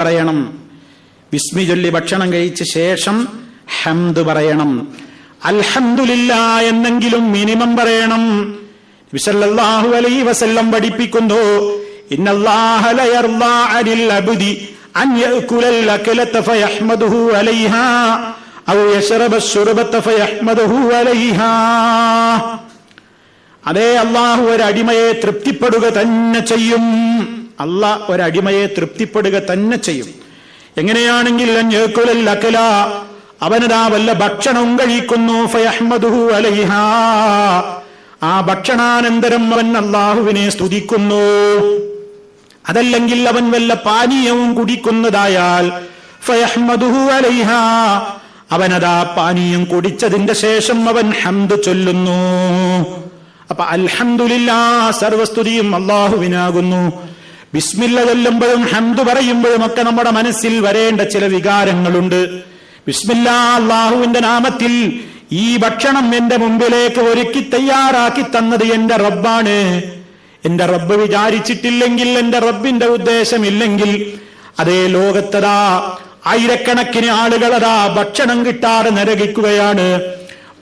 പറയണം. വിസ്മി ചൊല്ലി ഭക്ഷണം കഴിച്ച ശേഷം ഹംദ് പറയണം. അൽഹംദുലില്ല എന്നെങ്കിലും മിനിമം പറയണം. വിസല്ലാഹു അലൈ വസല്ലം പഠിപ്പിക്കുന്നു അതേ അള്ളാഹു ഒരടിമയെ തൃപ്തിപ്പെടുക തന്നെ ചെയ്യും. അള്ളാഹ് ഒരടിമയെ തൃപ്തിപ്പെടുക തന്നെ ചെയ്യും. എങ്ങനെയാണെങ്കിൽ അക്കല അവനതാ വല്ല ഭക്ഷണവും കഴിക്കുന്നു ആ ഭക്ഷണാനന്തരം അവൻ അള്ളാഹുവിനെ സ്തുതിക്കുന്നു. അതല്ലെങ്കിൽ അവൻ വല്ല പാനീയവും കുടിക്കുന്നതായാൽ അവനതാ പാനീയം കുടിച്ചതിന്റെ ശേഷം അവൻ ഹംദ് ചൊല്ലുന്നു. അപ്പൊ അൽഹംദുലില്ലാ സർവസ്തുതിയും അള്ളാഹുവിനാകുന്നു ബിസ്മില്ല ചൊല്ലുമ്പോഴും ഹംദ് പറയുമ്പോഴും ഒക്കെ നമ്മുടെ മനസ്സിൽ വരേണ്ട ചില വികാരങ്ങളുണ്ട്. ബിസ്മില്ല അള്ളാഹുവിന്റെ നാമത്തിൽ ഈ ഭക്ഷണം എന്റെ മുമ്പിലേക്ക് ഒരുക്കി തയ്യാറാക്കി തന്നത് എന്റെ റബ്ബാണ്. എന്റെ റബ്ബ് വിചാരിച്ചിട്ടില്ലെങ്കിൽ എന്റെ റബ്ബിന്റെ ഉദ്ദേശമില്ലെങ്കിൽ അതേ ലോകത്തതാ ആയിരക്കണക്കിന് ആളുകളതാ ഭക്ഷണം കിട്ടാതെ നരകിക്കുകയാണ്.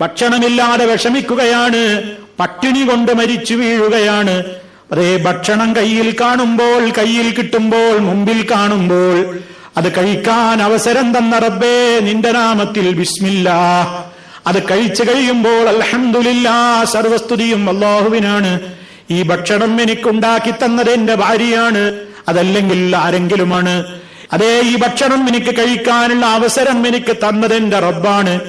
ഭക്ഷണമില്ലാതെ വിഷമിക്കുകയാണ്. പട്ടിണി കൊണ്ട് മരിച്ചു വീഴുകയാണ്. അതേ ഭക്ഷണം കയ്യിൽ കാണുമ്പോൾ കയ്യിൽ കിട്ടുമ്പോൾ മുമ്പിൽ കാണുമ്പോൾ അത് കഴിക്കാൻ അവസരം തന്ന റബ്ബേ നിന്റെ നാമത്തിൽ ബിസ്മില്ല. അത് കഴിച്ചു കഴിയുമ്പോൾ അൽഹംദുലില്ലാ സർവസ്തുതിയും അള്ളാഹുവിനാണ് ഈ ഭക്ഷണം എനിക്കുണ്ടാക്കി തന്നത് എന്റെ ഭാര്യയാണ് അതല്ലെങ്കിൽ ആരെങ്കിലുമാണ്. അതേ ഈ ഭക്ഷണം എനിക്ക് കഴിക്കാനുള്ള അവസരം എനിക്ക് തന്നത് എന്റെ റബ്ബാണ്.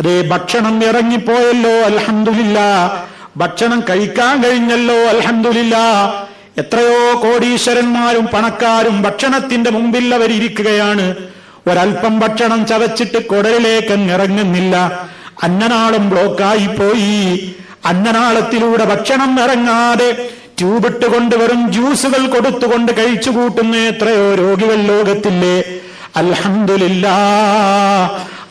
അതേ ഭക്ഷണം ഇറങ്ങിപ്പോയല്ലോ അൽഹംദുലില്ല. ഭക്ഷണം കഴിക്കാൻ കഴിഞ്ഞല്ലോ അൽഹംദുലില്ല. എത്രയോ കോടീശ്വരന്മാരും പണക്കാരും ഭക്ഷണത്തിന്റെ മുമ്പിൽ അവരിയ്ക്കുകയാണ് ഒരൽപ്പം ഭക്ഷണം ചവച്ചിട്ട് കുടലിലേക്ക് ഇറങ്ങുന്നില്ല അന്നനാളും ബ്ലോക്കായി പോയി. അന്നനാളത്തിലൂടെ ഭക്ഷണം ഇറങ്ങാതെ ട്യൂബിട്ട് വെറും ജ്യൂസുകൾ കൊടുത്തുകൊണ്ട് കഴിച്ചു കൂട്ടുന്ന എത്രയോ രോഗികൾ ലോകത്തില്ലേ? അൽഹംദുലില്ലാ.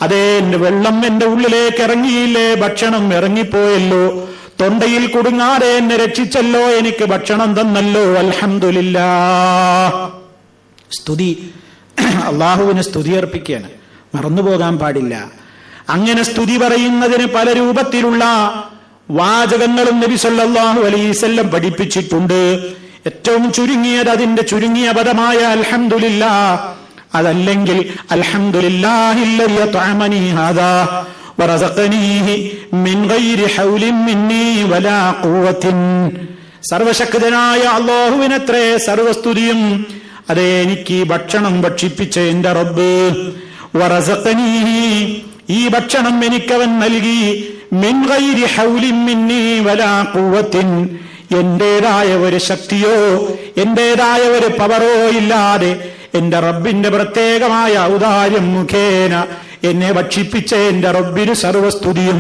അതേ എന്റെ വെള്ളം എന്റെ ഉള്ളിലേക്ക് ഇറങ്ങിയില്ലേ ഭക്ഷണം ഇറങ്ങിപ്പോയല്ലോ. തൊണ്ടയിൽ കുടുങ്ങാതെ എന്നെ രക്ഷിച്ചല്ലോ എനിക്ക് ഭക്ഷണം തന്നല്ലോ അൽഹംദുലില്ലാ. സ്തുതി. അള്ളാഹുവിന് സ്തുതി അർപ്പിക്കുകയാണ്. മറന്നുപോകാൻ പാടില്ല. അങ്ങനെ സ്തുതി പറയുന്നതിന് പല രൂപത്തിലുള്ള വാചകങ്ങളും നബി സല്ലല്ലാഹു അലൈസല്ലം പഠിപ്പിച്ചിട്ടുണ്ട്. ഏറ്റവും ചുരുങ്ങിയത് അതിന്റെ ചുരുങ്ങിയ പദമായ അൽഹംദുലില്ലാ. അതല്ലെങ്കിൽ അൽഹംദുലില്ലാഹില്ലദി സർവശക്തനായ അള്ളാഹുവിനത്രേ സർവസ്തുതിയും അതെ എനിക്ക് ഭക്ഷണം ഭക്ഷിപ്പിച്ച എന്റെ റബ്ബ്. ഈ ഭക്ഷണം എനിക്കവൻ നൽകി. എന്റേതായ ഒരു ശക്തിയോ എന്റേതായ ഒരു പവറോ ഇല്ലാതെ എന്റെ റബ്ബിന്റെ പ്രത്യേകമായ ഔദാര്യം മുഖേന എന്നെ ഭക്ഷിപ്പിച്ച എന്റെ റബ്ബിന് സർവസ്തുതിയും.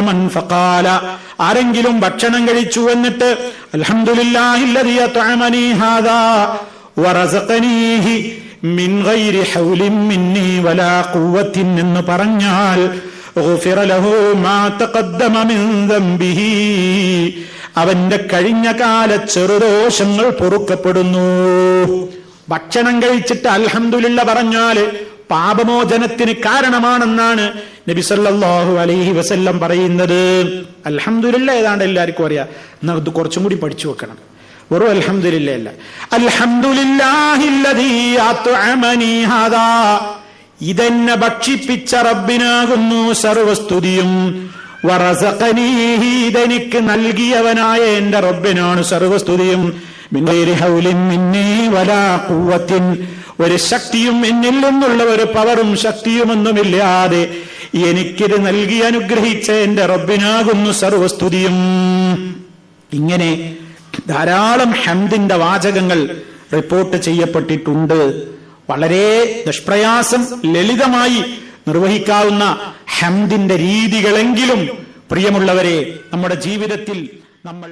മൻ ഫഖാല. ആരെങ്കിലും ഭക്ഷണം കഴിച്ചു എന്നിട്ട് അൽഹംദുലില്ലാഹില്ലദീ ഹാദാ വറസഖനീഹി മിൻ ഗൈരി ഹൗലിൻ വലാ ഖുവത്തിൻ എന്ന് പറഞ്ഞാൽ ലഹു മാ തഖദ്ദമ മിൻ അവന്റെ കഴിഞ്ഞ കാല ചെറുദോഷങ്ങൾ പൊറുക്കപ്പെടുന്നു. ഭക്ഷണം കഴിച്ചിട്ട് അൽഹന്തുലില്ല പറഞ്ഞാൽ പാപമോചനത്തിന് കാരണമാണെന്നാണ് നബി സല്ലാഹു അലൈഹി വസല്ലം പറയുന്നത്. അൽഹന്തുലില്ല ഏതാണ്ട് എല്ലാവർക്കും അറിയാം. എന്നാൽ ഇത് കുറച്ചും കൂടി പഠിച്ചു വെക്കണം. വെറും അൽഹന്തുലില്ല അല്ല. ഹാദാ. ഇതെന്നെ ഭക്ഷിപ്പിച്ച റബ്ബിനാകുന്നു സർവസ്തുതിയും. വറസഖനീഹി ഇതെനിക്ക് നൽകിയവനായ എന്റെ റബ്ബിനാണ് സർവസ്തുതിയും. ഒരു ശക്തിയും എന്നിൽ നിന്നുള്ള ഒരു പവറും ശക്തിയുമൊന്നുമില്ലാതെ എനിക്കിത് നൽകി അനുഗ്രഹിച്ച എന്റെ റബ്ബിനാകുന്നു സർവസ്തുതിയും. ഇങ്ങനെ ധാരാളം ഹംദിന്റെ വാചകങ്ങൾ റിപ്പോർട്ട് ചെയ്യപ്പെട്ടിട്ടുണ്ട്. വളരെ നിഷ്പ്രയാസം ലളിതമായി നിർവഹിക്കാവുന്ന ഹംദിന്റെ രീതികളെങ്കിലും പ്രിയമുള്ളവരെ നമ്മുടെ ജീവിതത്തിൽ നമ്മൾ